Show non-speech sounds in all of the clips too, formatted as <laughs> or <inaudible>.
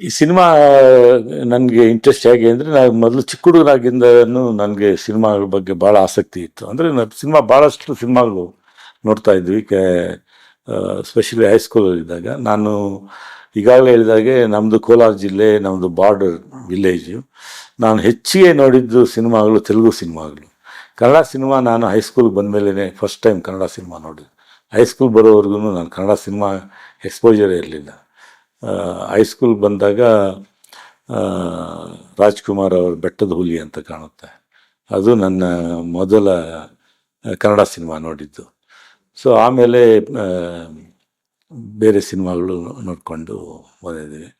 ಈ ಸಿನಿಮಾ, ನನಗೆ ಇಂಟ್ರೆಸ್ಟ್ ಹೇಗೆ ಅಂದರೆ, ನಾನು ಮೊದಲು ಚಿಕ್ಕ ಹುಡುಗನಾಗಿಂದನೂ ನನಗೆ ಸಿನಿಮಾಗಳ ಬಗ್ಗೆ ಭಾಳ ಆಸಕ್ತಿ ಇತ್ತು. ಅಂದರೆ ನಾನು ಸಿನಿಮಾ ಭಾಳಷ್ಟು ಸಿನಿಮಾಗಳು ನೋಡ್ತಾ ಇದ್ವಿ. ಕೆ ಸ್ಪೆಷಲಿ ಹೈಸ್ಕೂಲಲ್ಲಿದ್ದಾಗ ನಾನು ಈಗಾಗಲೇ ಹೇಳಿದಾಗೆ ನಮ್ಮದು ಕೋಲಾರ ಜಿಲ್ಲೆ ನಮ್ಮದು ಬಾರ್ಡರ್ ವಿಲೇಜು ನಾನು ಹೆಚ್ಚಿಗೆ ನೋಡಿದ್ದು ಸಿನಿಮಾಗಳು ತೆಲುಗು ಸಿನಿಮಾಗಳು. ಕನ್ನಡ ಸಿನಿಮಾ ನಾನು ಹೈಸ್ಕೂಲ್ಗೆ ಬಂದಮೇಲೆ ಫಸ್ಟ್ ಟೈಮ್ ಕನ್ನಡ ಸಿನಿಮಾ ನೋಡಿದೆ. ಹೈಸ್ಕೂಲ್ ಬರೋವರೆಗೂ ನಾನು ಕನ್ನಡ ಸಿನಿಮಾ ಎಕ್ಸ್ಪೋಜರೇ ಇರಲಿಲ್ಲ. ಹೈಸ್ಕೂಲ್ ಬಂದಾಗ ರಾಜ್ಕುಮಾರ್ ಅವರ ಬೆಟ್ಟದ ಹುಲಿ ಅಂತ ಕಾಣುತ್ತೆ. ಅದು ನನ್ನ ಮೊದಲ ಕನ್ನಡ ಸಿನಿಮಾ ನೋಡಿದ್ದು. ಸೊ ಆಮೇಲೆ ಬೇರೆ ಸಿನಿಮಾಗಳು ನೋಡಿಕೊಂಡು ಬಂದಿದ್ದೀವಿ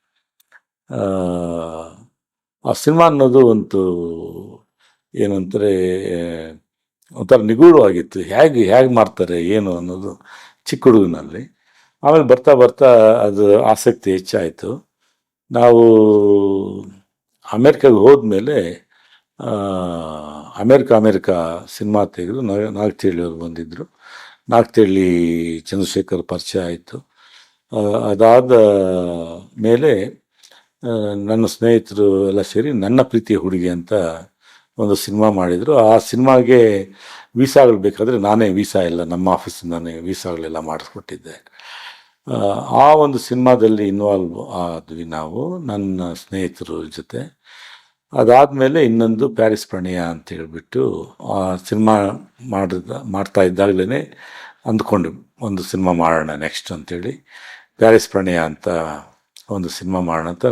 ಆ ಸಿನಿಮಾ ಅನ್ನೋದು ಒಂದು ಏನಂತಾರೆ ಒಂಥರ ನಿಗೂಢವಾಗಿತ್ತು. ಹೇಗೆ ಹೇಗೆ ಮಾಡ್ತಾರೆ, ಏನು ಅನ್ನೋದು ಚಿಕ್ಕ ಹುಡುಗನಲ್ಲಿ. ಆಮೇಲೆ ಬರ್ತಾ ಬರ್ತಾ ಅದು ಆಸಕ್ತಿ ಹೆಚ್ಚಾಯಿತು. ನಾವು ಅಮೇರಿಕಾಗೆ ಹೋದ್ಮೇಲೆ ಅಮೇರಿಕಾ, ಅಮೇರಿಕ ಸಿನಿಮಾ ತೆಗೆದು ನಾಗತಿಹಳ್ಳಿ ಅವರು ಬಂದಿದ್ದರು ನಾಗತಿಹಳ್ಳಿ ಚಂದ್ರಶೇಖರ್ ಪರಿಚಯ ಆಯಿತು. ಅದಾದ ಮೇಲೆ ನನ್ನ ಸ್ನೇಹಿತರು ಎಲ್ಲ ಸೇರಿ ನನ್ನ ಪ್ರೀತಿಯ ಹುಡುಗಿ ಅಂತ ಒಂದು ಸಿನಿಮಾ ಮಾಡಿದರು. ಆ ಸಿನಿಮಾಗೆ ವೀಸಾಗಳು ಬೇಕಾದರೆ ನಾನೇ ವೀಸಾ ಎಲ್ಲ ನಮ್ಮ ಆಫೀಸಿಂದ ಆಫೀಸಿಂದಾನೇ ವೀಸಾಗಳೆಲ್ಲ ಮಾಡಿಸ್ಕೊಟ್ಟಿದ್ದೆ. ಆ, ಒಂದು ಸಿನಿಮಾದಲ್ಲಿ ಇನ್ವಾಲ್ವ್ ಆದ್ವಿ ನಾವು ನನ್ನ ಸ್ನೇಹಿತರ ಜೊತೆ. ಅದಾದಮೇಲೆ ಇನ್ನೊಂದು ಪ್ಯಾರಿಸ್ ಪ್ರಣಯ ಅಂತ ಹೇಳಿಬಿಟ್ಟು ಆ ಸಿನಿಮಾ ಮಾಡಿದ ಮಾಡ್ತಾ ಇದ್ದಾಗಲೇ ಅಂದ್ಕೊಂಡು ಒಂದು ಸಿನಿಮಾ ಮಾಡೋಣ ನೆಕ್ಸ್ಟ್ ಅಂತೇಳಿ. ಪ್ಯಾರಿಸ್ ಪ್ರಣಯ ಅಂತ ಒಂದು ಸಿನಿಮಾ ಮಾಡೋಣ ಅಂತ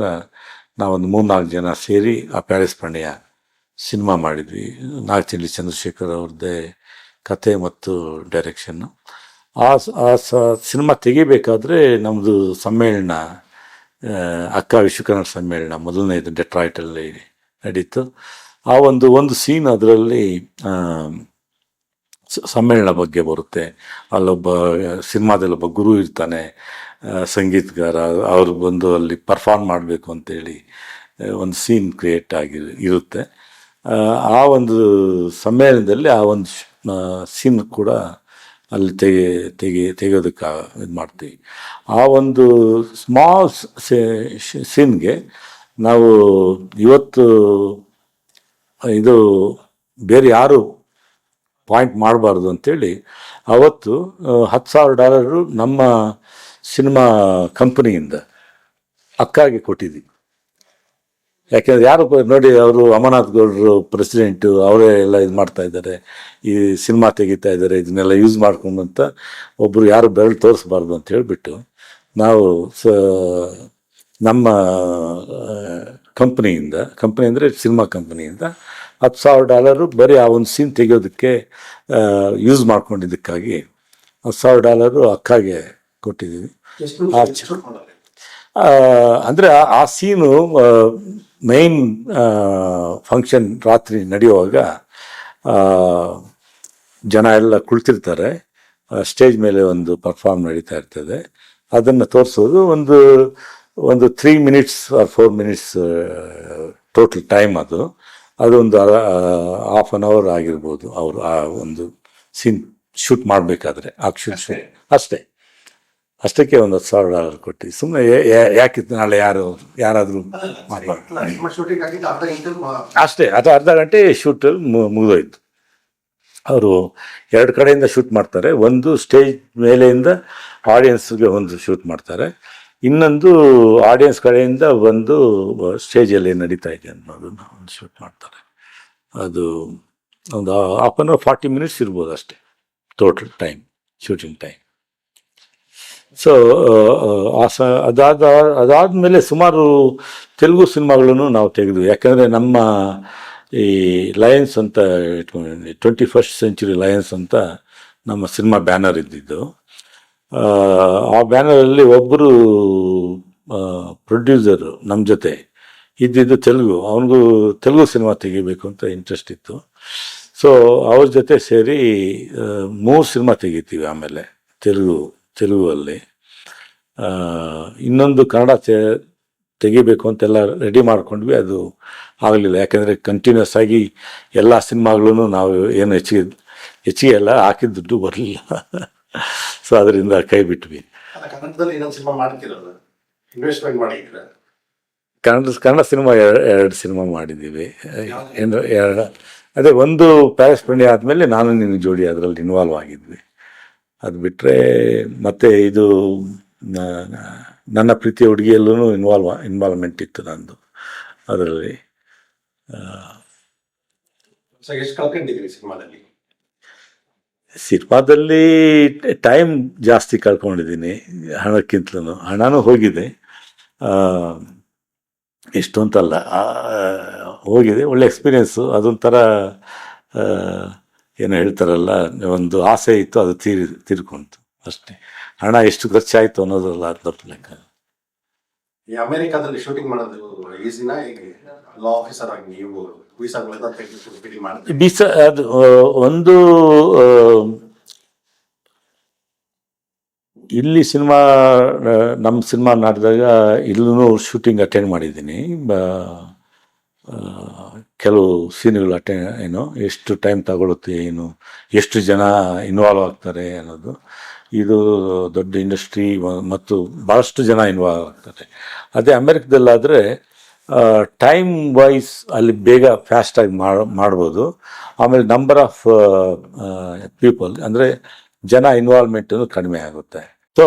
ನಾವೊಂದು ಮೂರ್ನಾಲ್ಕು ಜನ ಸೇರಿ ಆ ಪ್ಯಾರಿಸ್ ಪ್ರಣಯ ಸಿನಿಮಾ ಮಾಡಿದ್ವಿ. ನಾಗತಿಹಳ್ಳಿ ಚಂದ್ರಶೇಖರ್ ಅವ್ರದ್ದೇ ಕತೆ ಮತ್ತು ಡೈರೆಕ್ಷನ್ನು ಆ ಆ ಸಿನಿಮಾ ತೆಗಿಬೇಕಾದ್ರೆ ನಮ್ಮದು ಸಮ್ಮೇಳನ ಅಕ್ಕ ವಿಶ್ವಕನ್ನಡ ಸಮ್ಮೇಳನ ಮೊದಲನೇದು ಡೆಟ್ರಾಯ್ಟಲ್ಲಿ ನಡೀತು. ಆ ಒಂದು ಒಂದು ಸೀನ್ ಅದರಲ್ಲಿ ಸಮ್ಮೇಳನ ಬಗ್ಗೆ ಬರುತ್ತೆ. ಅಲ್ಲೊಬ್ಬ, ಸಿನಿಮಾದಲ್ಲಿ ಒಬ್ಬ ಗುರು ಇರ್ತಾನೆ ಸಂಗೀತಗಾರ, ಅವರು ಬಂದು ಅಲ್ಲಿ ಪರ್ಫಾರ್ಮ್ ಮಾಡಬೇಕು ಅಂತೇಳಿ ಒಂದು ಸೀನ್ ಕ್ರಿಯೇಟ್ ಆಗಿ ಇರುತ್ತೆ. ಆ ಒಂದು ಸಮ್ಮೇಳನದಲ್ಲಿ ಆ ಒಂದು ಸೀನ್ ಕೂಡ ಅಲ್ಲಿ ತೆಗೆ ತೆಗೆ, ತೆಗೆಯೋದಕ್ಕೆ ಇದು ಮಾಡ್ತೀವಿ. ಆ ಒಂದು ಸ್ಮಾಲ್ ಸೀನ್ಗೆ ನಾವು ಇವತ್ತು ಇದು ಬೇರೆ ಯಾರು ಪಾಯಿಂಟ್ ಮಾಡಬಾರ್ದು ಅಂತೇಳಿ ಅವತ್ತು ಹತ್ತು ಸಾವಿರ ಡಾಲರು ನಮ್ಮ ಸಿನಿಮಾ ಕಂಪನಿಯಿಂದ ಅಕ್ಕಾಗೆ ಕೊಟ್ಟಿದ್ವಿ. ಯಾಕೆಂದ್ರೆ ಯಾರು ನೋಡಿ ಅವರು ಅಮರನಾಥ್ ಗೌಡರು ಪ್ರೆಸಿಡೆಂಟು ಅವರೇ ಎಲ್ಲ ಇದು ಮಾಡ್ತಾ ಇದ್ದಾರೆ. ಈ ಸಿನಿಮಾ ತೆಗಿತಾ ಇದ್ದಾರೆ ಇದನ್ನೆಲ್ಲ ಯೂಸ್ ಮಾಡ್ಕೊಂಡು ಅಂತ ಒಬ್ಬರು ಯಾರು ಬೆರಳು ತೋರಿಸ್ಬಾರ್ದು ಅಂತ ಹೇಳಿಬಿಟ್ಟು ನಾವು ಸ ನಮ್ಮ ಕಂಪ್ನಿಯಿಂದ ಕಂಪ್ನಿ ಅಂದರೆ ಸಿನಿಮಾ ಕಂಪ್ನಿಯಿಂದ ಹತ್ತು ಸಾವಿರ ಡಾಲರು ಬರೀ ಆ ಒಂದು ಸೀನ್ ತೆಗೆಯೋದಕ್ಕೆ ಯೂಸ್ ಮಾಡ್ಕೊಂಡಿದ್ದಕ್ಕಾಗಿ ಹತ್ತು ಸಾವಿರ ಡಾಲರು ಅಕ್ಕಾಗೆ ಕೊಟ್ಟಿದ್ದೀವಿ. ಅಂದ್ರೆ ಆ- ಸೀನು ಮೈನ್ ಫಂಕ್ಷನ್ ರಾತ್ರಿ ನಡೆಯುವಾಗ ಜನ ಎಲ್ಲ ಕುಳಿತಿರ್ತಾರೆ. ಸ್ಟೇಜ್ ಮೇಲೆ ಒಂದು ಪರ್ಫಾರ್ಮ್ ನಡೀತಾ ಇರ್ತದೆ. ಅದನ್ನು ತೋರಿಸೋದು ಒಂದು ಒಂದು three minutes or four minutes total time ಅದು. ಅದೊಂದು ಹಾಫ್ ಆನ್ ಅವರ್ ಆಗಿರ್ಬೋದು ಅವರು ಆ ಒಂದು ಸೀನ್ ಶೂಟ್ ಮಾಡಬೇಕಾದ್ರೆ ಆ ಶೂಟ್ ಅಷ್ಟೇ. ಅಷ್ಟಕ್ಕೆ ಒಂದು ಹತ್ತು ಸಾವಿರ ಡಾಲರ್ ಕೊಟ್ಟು. ಸುಮ್ಮನೆ ಯಾಕಿತ್ತು ನಾಳೆ ಯಾರು, ಯಾರಾದರೂ ಅಷ್ಟೇ, ಅದು ಅರ್ಧ ಗಂಟೆ ಶೂಟ್ ಮುಗಿದೋಯ್ತು. ಅವರು ಎರಡು ಕಡೆಯಿಂದ ಶೂಟ್ ಮಾಡ್ತಾರೆ. ಒಂದು ಸ್ಟೇಜ್ ಮೇಲೆಯಿಂದ ಆಡಿಯನ್ಸ್ಗೆ ಒಂದು ಶೂಟ್ ಮಾಡ್ತಾರೆ. ಇನ್ನೊಂದು ಆಡಿಯನ್ಸ್ ಕಡೆಯಿಂದ ಒಂದು ಸ್ಟೇಜಲ್ಲಿ ನಡೀತಾ ಇದೆ ಅನ್ನೋದನ್ನ ಒಂದು ಶೂಟ್ ಮಾಡ್ತಾರೆ. ಅದು ಒಂದು half an hour forty minutes ಇರ್ಬೋದು ಅಷ್ಟೇ total time shooting time so ಆ ಸ, ಅದಾದ, ಅದಾದಮೇಲೆ ಸುಮಾರು ತೆಲುಗು ಸಿನಿಮಾಗಳನ್ನು ನಾವು ತೆಗೆದ್ವಿ. ಯಾಕಂದರೆ ನಮ್ಮ ಈ ಲಯನ್ಸ್ ಅಂತ ಇಟ್ಕೊಂಡಿದ್ವಿ. ಟ್ವೆಂಟಿ ಫಸ್ಟ್ ಸೆಂಚುರಿ ಲಯನ್ಸ್ ಅಂತ ನಮ್ಮ ಸಿನಿಮಾ ಬ್ಯಾನರ್ ಇದ್ದಿದ್ದು. ಆ ಬ್ಯಾನರಲ್ಲಿ ಒಬ್ಬರು ಪ್ರೊಡ್ಯೂಸರು ನಮ್ಮ ಜೊತೆ ಇದ್ದಿದ್ದು ತೆಲುಗು. ಅವನಿಗೂ ತೆಲುಗು ಸಿನಿಮಾ ತೆಗಿಬೇಕು ಅಂತ ಇಂಟ್ರೆಸ್ಟ್ ಇತ್ತು. ಸೊ ಅವ್ರ ಜೊತೆ ಸೇರಿ ಮೂರು ಸಿನಿಮಾ ತೆಗಿತೀವಿ ಆಮೇಲೆ ತೆಲುಗು. ತೆಲುಗಲ್ಲಿ. ಆ, ಇನ್ನೊಂದು ಕನ್ನಡ ತೆ ತೆಗಿಬೇಕು ಅಂತೆಲ್ಲ ರೆಡಿ ಮಾಡ್ಕೊಂಡ್ವಿ ಅದು ಆಗಲಿಲ್ಲ. ಯಾಕೆಂದರೆ ಕಂಟಿನ್ಯೂಸ್ ಆಗಿ ಎಲ್ಲ ಸಿನಿಮಾಗಳನ್ನು ನಾವು ಏನು ಹೆಚ್ಚಿಗೆ ಹೆಚ್ಚಿಗೆ ಎಲ್ಲ ಹಾಕಿದ ದುಡ್ಡು ಬರಲಿಲ್ಲ. <laughs> ಸೊ ಅದರಿಂದ ಕೈ ಬಿಟ್ವಿ. ಕನ್ನಡ ಕನ್ನಡ ಸಿನಿಮಾ ಎರಡು ಸಿನಿಮಾ ಮಾಡಿದ್ದೀವಿ. ಏನು ಎರಡು ಅದೇ ಒಂದು ಪ್ಯಾರಿಸ್ ಪಂಡಿ ಆದಮೇಲೆ ನಾನು ನಿನ್ನ ಜೋಡಿ ಅದರಲ್ಲಿ ಇನ್ವಾಲ್ವ್ ಆಗಿದ್ವಿ. ಅದು ಬಿಟ್ಟರೆ ಮತ್ತೆ ಇದು ನನ್ನ ಪ್ರೀತಿಯ ಹುಡುಗಿಯಲ್ಲೂ ಇನ್ವಾಲ್ವ್ ಇನ್ವಾಲ್ವ್ಮೆಂಟ್ ಇತ್ತು ನಂದು ಅದರಲ್ಲಿ. ಸಿನಿಮಾದಲ್ಲಿ? ಟೈಮ್ ಜಾಸ್ತಿ ಕಳ್ಕೊಂಡಿದ್ದೀನಿ ಹಣಕ್ಕಿಂತಲೂ ಹಣನೂ ಹೋಗಿದೆ. ಇಷ್ಟು ಅಂತಲ್ಲ ಹೋಗಿದೆ ಒಳ್ಳೆ ಎಕ್ಸ್ಪೀರಿಯೆನ್ಸು ಅದೊಂಥರ ಏನೋ ಹೇಳ್ತಾರಲ್ಲ ಒಂದು ಆಸೆ ಇತ್ತು ಅದು ತೀರಿ ತೀರ್ಕೊಂತು. ಅಷ್ಟೇ. ಹಣ ಎಷ್ಟು ಖರ್ಚಾಯಿತು ಅನ್ನೋದಲ್ಲ ದೊಡ್ಡ ಲೆಕ್ಕ. ಈ ಅಮೆರಿಕಾದಲ್ಲಿ ಶೂಟಿಂಗ್ ಮಾಡೋದು ಈಸಿನ? ಲಾ ಆಫೀಸರ್ ಆಗಿ ನೀವು ವೀಸಾ ಅದು ಒಂದು ಇಲ್ಲಿ ಸಿನಿಮಾ ನಮ್ಮ ಸಿನಿಮಾ ನಾಡಿದಾಗ ಇಲ್ಲೂ ಶೂಟಿಂಗ್ ಅಟೆಂಡ್ ಮಾಡಿದ್ದೀನಿ. ಕೆಲವು ಸೀನ್ಗಳು ಅಟೆ, ಏನು, ಎಷ್ಟು ಟೈಮ್ ತಗೊಳುತ್ತೆ, ಏನು, ಎಷ್ಟು ಜನ ಇನ್ವಾಲ್ವ್ ಆಗ್ತಾರೆ ಅನ್ನೋದು. ಇದು ದೊಡ್ಡ ಇಂಡಸ್ಟ್ರಿ ಮತ್ತು ಭಾಳಷ್ಟು ಜನ ಇನ್ವಾಲ್ವ್ ಆಗ್ತಾರೆ. ಅದೇ ಅಮೆರಿಕದಲ್ಲಾದರೆ ಟೈಮ್ ವೈಸ್ ಅಲ್ಲಿ ಬೇಗ ಫಾಸ್ಟಾಗಿ ಮಾಡ್ಬೋದು. ಆಮೇಲೆ ನಂಬರ್ ಆಫ್ ಪೀಪಲ್ ಅಂದರೆ ಜನ ಇನ್ವಾಲ್ವ್ಮೆಂಟು ಕಡಿಮೆ ಆಗುತ್ತೆ. ಸೊ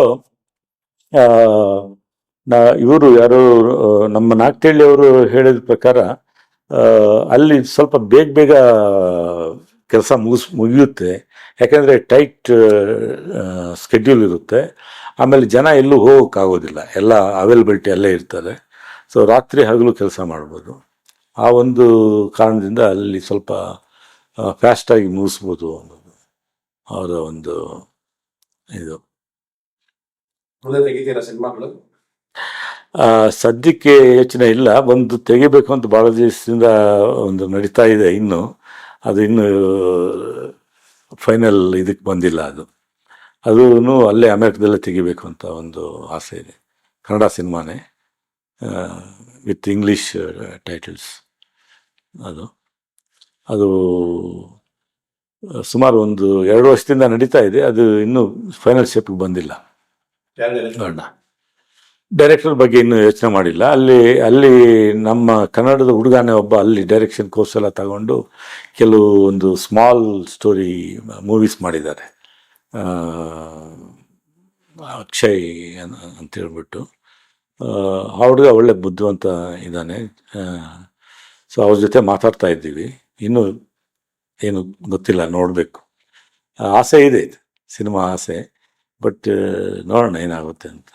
ನಾ, ಇವರು ಯಾರು ನಮ್ಮ ನಾಗ್ತಳ್ಳಿ ಅವರು ಹೇಳಿದ ಪ್ರಕಾರ ಅಲ್ಲಿ ಸ್ವಲ್ಪ ಬೇಗ ಬೇಗ ಕೆಲಸ ಮುಗಿಸ್, ಮುಗಿಯುತ್ತೆ. ಯಾಕೆಂದರೆ ಟೈಟ್ ಸ್ಕೆಡ್ಯೂಲ್ ಇರುತ್ತೆ. ಆಮೇಲೆ ಜನ ಎಲ್ಲೂ ಹೋಗೋಕ್ಕಾಗೋದಿಲ್ಲ. ಎಲ್ಲ ಅವೈಲಬಿಲಿಟಿ ಅಲ್ಲೇ ಇರ್ತಾರೆ ಸೊ ರಾತ್ರಿ ಹಗಲು ಕೆಲಸ ಮಾಡ್ಬೋದು. ಆ ಒಂದು ಕಾರಣದಿಂದ ಅಲ್ಲಿ ಸ್ವಲ್ಪ ಫ್ಯಾಸ್ಟಾಗಿ ಮುಗಿಸ್ಬೋದು ಅನ್ನೋದು ಅವರ ಒಂದು ಇದು. ಸಿನಿಮಾಗಳು? ಸದ್ಯಕ್ಕೆ ಯೋಚನೆ ಇಲ್ಲ. ಒಂದು ತೆಗಿಬೇಕು ಅಂತ ಭಾಳ ದಿವಸದಿಂದ ಒಂದು ನಡೀತಾ ಇದೆ ಇನ್ನು. ಅದು ಇನ್ನು ಫೈನಲ್ ಇದಕ್ಕೆ ಬಂದಿಲ್ಲ ಅದು. ಅದೂ ಅಲ್ಲೇ ಅಮೆರಿಕದಲ್ಲೇ ತೆಗಿಬೇಕು ಅಂತ ಒಂದು ಆಸೆ ಇದೆ. ಕನ್ನಡ ಸಿನಿಮಾನೇ ವಿತ್ ಇಂಗ್ಲೀಷ್ ಟೈಟಲ್ಸ್ ಅದು. ಅದು ಸುಮಾರು ಒಂದು ಎರಡು ವರ್ಷದಿಂದ ನಡೀತಾ ಇದೆ. ಅದು ಇನ್ನೂ ಫೈನಲ್ ಶೇಪಿಗೆ ಬಂದಿಲ್ಲ. ಯಾರು ನೋಡೋಣ ಡೈರೆಕ್ಟರ್ ಬಗ್ಗೆ ಇನ್ನೂ ಯೋಚನೆ ಮಾಡಿಲ್ಲ. ಅಲ್ಲಿ ಅಲ್ಲಿ ನಮ್ಮ ಕನ್ನಡದ ಹುಡುಗನೇ ಒಬ್ಬ ಅಲ್ಲಿ ಡೈರೆಕ್ಷನ್ ಕೋರ್ಸ್ ಎಲ್ಲ ತಗೊಂಡು ಕೆಲವು ಒಂದು ಸ್ಮಾಲ್ ಸ್ಟೋರಿ ಮೂವೀಸ್ ಮಾಡಿದ್ದಾರೆ. ಅಕ್ಷಯ್ ಅಂತ ಹೇಳ್ಬಿಟ್ಟು. ಆ ಹುಡುಗ ಒಳ್ಳೆ ಬುದ್ಧಿವಂತ ಇದ್ದಾನೆ. ಸೊ ಅವ್ರ ಜೊತೆ ಮಾತಾಡ್ತಾ ಇದ್ದೀವಿ. ಇನ್ನೂ ಏನು ಗೊತ್ತಿಲ್ಲ, ನೋಡಬೇಕು. ಆಸೆ ಇದೆ ಸಿನಿಮಾ ಆಸೆ. ಬಟ್ ನೋಡೋಣ ಏನಾಗುತ್ತೆ ಅಂತ.